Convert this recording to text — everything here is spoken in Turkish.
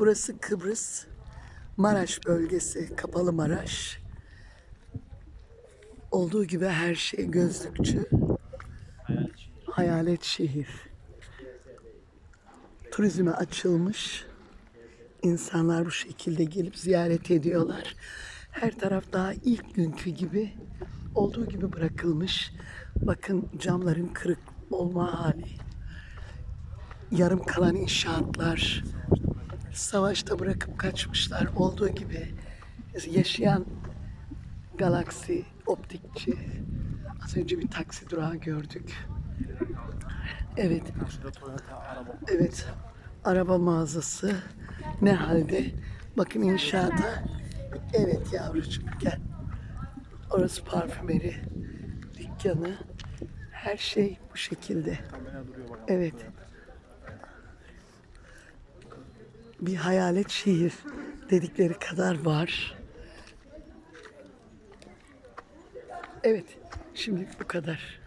Burası Kıbrıs, Maraş bölgesi, Kapalı Maraş. Olduğu gibi her şey gözlükçü. Hayalet şehir. Turizme açılmış. İnsanlar bu şekilde gelip ziyaret ediyorlar. Her taraf daha ilk günkü gibi olduğu gibi bırakılmış. Bakın camların kırık olma hali. Yarım kalan inşaatlar. Savaşta bırakıp kaçmışlar olduğu gibi. Yaşayan galaksi optikçi. Az önce bir taksi durağı gördük. Evet. Evet. Araba mağazası ne halde? Bakın inşaata. Evet yavrucuğum gel. Orası parfümeri dükkanı. Her şey bu şekilde. Evet. Bir hayalet şehir dedikleri kadar var. Evet. Şimdi bu kadar.